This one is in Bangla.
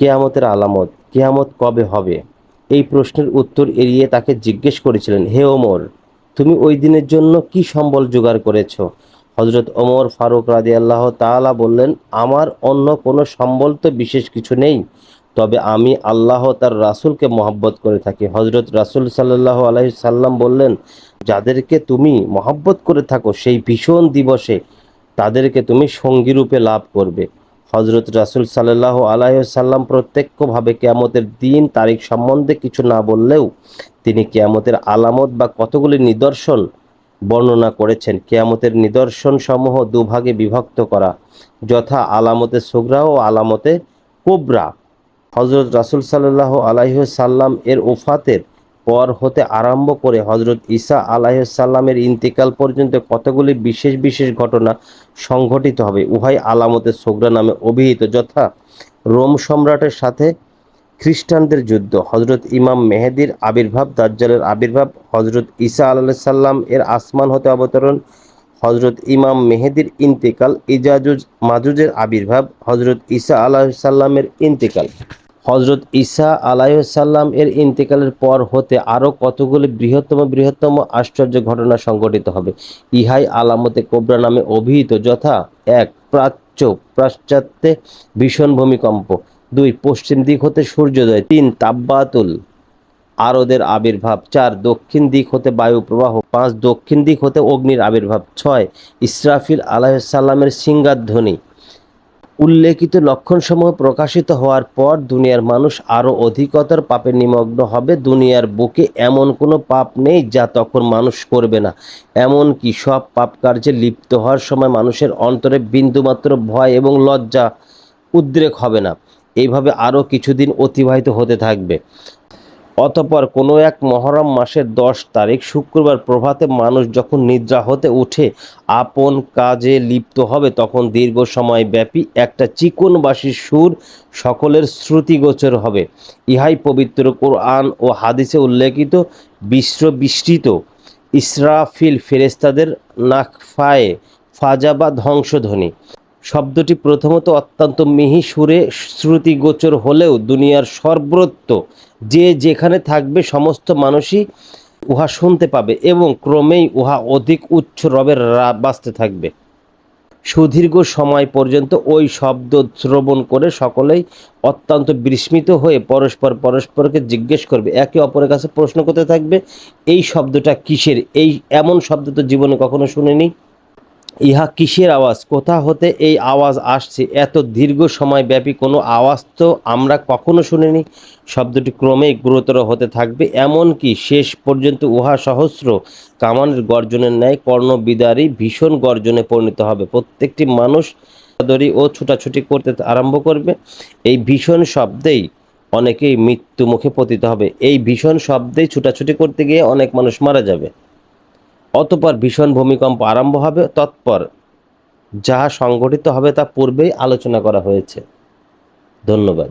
কেয়ামতের আলামত, কেয়ামত কবে হবে? এই প্রশ্নের উত্তর এড়িয়ে তাকে জিজ্ঞেস করেছিলেন, হে ওমর, তুমি ওই দিনের জন্য কি সম্বল জোগাড় করেছ? হজরত ওমর ফারুক রাজি আল্লাহ তাআলা বললেন, আমার অন্য কোনো সম্বল তো বিশেষ কিছু নেই, তবে আমি আল্লাহ তার রাসূলকে মহব্বত করে থাকি। হজরত রাসূল সাল্লাহ আলাইহি সাল্লাম বললেন, যাদেরকে তুমি মহব্বত করে থাকো, সেই ভীষণ দিবসে তাদেরকে তুমি সঙ্গীরূপে লাভ করবে। হজরত রাসূল সাল্লাহ আলাইসাল্লাম প্রত্যক্ষভাবে কেয়ামতের দিন তারিখ সম্বন্ধে কিছু না বললেও তিনি কেয়ামতের আলামত বা কতগুলি নিদর্শন বর্ণনা করেছেন। কেয়ামতের নিদর্শন সমূহ দুভাগে বিভক্ত করা, যথা আলামতে সুগরা ও আলামতে কোবরা। হজরত রাসূল সাল্লাহ আলাইসাল্লাম এর ওফাতের পর হতে আরম্ভ করে হজরত ঈসা আলাইসাল্লামের ইন্তেকাল পর্যন্ত কতগুলি বিশেষ বিশেষ ঘটনা সংঘটিত হবে, উহাই আলামতে সোগরা নামে অভিহিত, যথা রোম সম্রাটের সাথে খ্রিস্টানদের যুদ্ধ হজরত ইমাম মেহেদির আবির্ভাব, দাজ্জালের আবির্ভাব হজরত ঈসা আলাহ সাল্লাম এর আসমান হতে অবতরণ হজরত ইমাম মেহেদির ইন্তেকাল ইজাজুজ মাজুজের আবির্ভাব হজরত ঈসা আলাহ সাল্লামের ইন্তেকাল। হজরত ঈসা আলাইসাল্লাম এর ইন্তেকালের পর হতে আরও কতগুলি বৃহত্তম বৃহত্তম আশ্চর্য ঘটনা সংঘটিত হবে। ইহাই আলামতে কোবরা নামে অভিহিত, যথা এক, প্রাচ্য, পাশ্চাত্যে ভীষণ ভূমিকম্প। দুই, পশ্চিম দিক হতে সূর্যোদয়। তিন, তাব্বাতুল আরদের আবির্ভাব। চার, দক্ষিণ দিক হতে বায়ু প্রবাহ। পাঁচ, দক্ষিণ দিক হতে অগ্নির আবির্ভাব। ছয়, ইসরাফিল আলাইসাল্লামের সিংহাধ্বনি। উল্লেখিত লক্ষণসমূহ প্রকাশিত হওয়ার পর দুনিয়ার মানুষ আরও অধিকতর পাপে নিমগ্ন হবে। দুনিয়ার বুকে এমন কোনো পাপ নেই যা তখন মানুষ করবে না। এমন কি সব পাপ কার্যে লিপ্ত হওয়ার সময় মানুষের অন্তরে বিন্দুমাত্র ভয় এবং লজ্জা উদ্রেক হবে না। এইভাবে আরও কিছুদিন অতিবাহিত হতে থাকবে। অতপর কোনো এক মহরম মাসের দশ তারিখ শুক্রবার প্রভাতে মানুষ যখন নিদ্রা হতে উঠে আপন কাজে লিপ্ত হবে, তখন দীর্ঘ সময় ব্যাপী একটা চিকনবাসী সুর সকলের শ্রুতিগোচর হবে। ইহাই পবিত্র কোরআন ও হাদিসে উল্লেখিত বিশ্ব বিস্তৃত ইসরাফিল ফেরেস্তাদের নাকফায়ে ফাজা বা ধ্বংসধ্বনি। শব্দটি প্রথমত অত্যন্ত মিহি সুরে শ্রুতিগোচর হলেও দুনিয়ার সর্বত্র যে যেখানে থাকবে সমস্ত মানুষই উহা শুনতে পাবে এবং ক্রমেই উহা অধিক উচ্চ রবের বাজতে থাকবে। সুদীর্ঘ সময় পর্যন্ত ওই শব্দ শ্রবণ করে সকলেই অত্যন্ত বিস্মিত হয়ে পরস্পর পরস্পরকে জিজ্ঞেস করবে, একে অপরের কাছে প্রশ্ন করতে থাকবে, এই শব্দটা কিসের? এই এমন শব্দ তো জীবনে কখনো শুনিনি। ইহা কিসের আওয়াজ? কোথা হতে এই আওয়াজ আসছে? এত দীর্ঘ সময় ব্যাপী কোনো আওয়াজ তো আমরা কখনো শুনিনি। শব্দটি ক্রমেই গুরুতর হতে থাকবে। এমন কি শেষ পর্যন্ত উহা সহস্র কামানের গর্জনের ন্যায় কর্ণবিদারী ভীষণ গর্জনে পরিণত হবে। প্রত্যেকটি মানুষ দৌড়াদৌড়ি ও ছুটাছুটি করতে আরম্ভ করবে। এই ভীষণ শব্দেই অনেকেই মৃত্যু মুখে পতিত হবে। এই ভীষণ শব্দেই ছুটাছুটি করতে গিয়ে অনেক মানুষ মারা যাবে। অতপর ভীষণ ভূমিকম্প আরম্ভ হবে, তৎপর যাহা সংগঠিত হবে তা পূর্বেই আলোচনা করা হয়েছে। ধন্যবাদ।